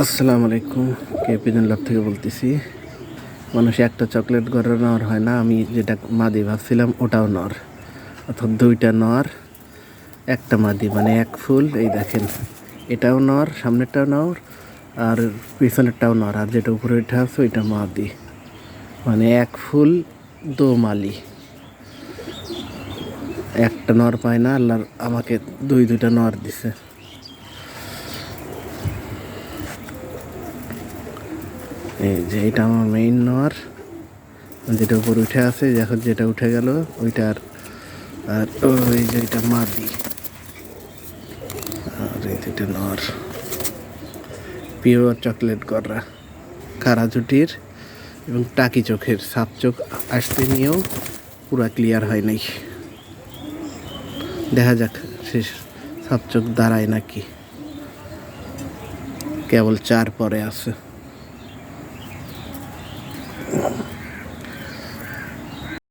আসসালামু আলাইকুম। কেপিজেন ল্যাব থেকে বলতেছি, মানুষ একটা চকলেট গড়ে নেওয়ার হয় না, আমি যেটা মাদি ভাবছিলাম ওটাও নর, অর্থাৎ দুইটা নর, একটা মাদি মানে এক ফুল, এই দেখেন, এটাও নর, সামনেরটাও নর, আর পিছনেরটাও নর, আর যেটা উপরে উঠে আছে ওইটা মাদি মানে এক ফুল দো মালি। একটা নর পায় না আল্লাহ আমাকে দুই দুইটা নর দিছে। এই যে এটা আমার মেইন নর। যেটা উপর উঠে আছে এখন যেটা উঠে গেল, ওইটা আর ওই যে এটা মাদি। আর যেটা নর। পিওর চকলেট গররা কারা জুটির এবং টাকি চোখের সাপ চোখ আসতে নিয়েও পুরা ক্লিয়ার হয় নাই। দেখা যাক শেষ সাপ চোখ দাঁড়ায় নাকি। কেবল চার পরে আছে। Yeah.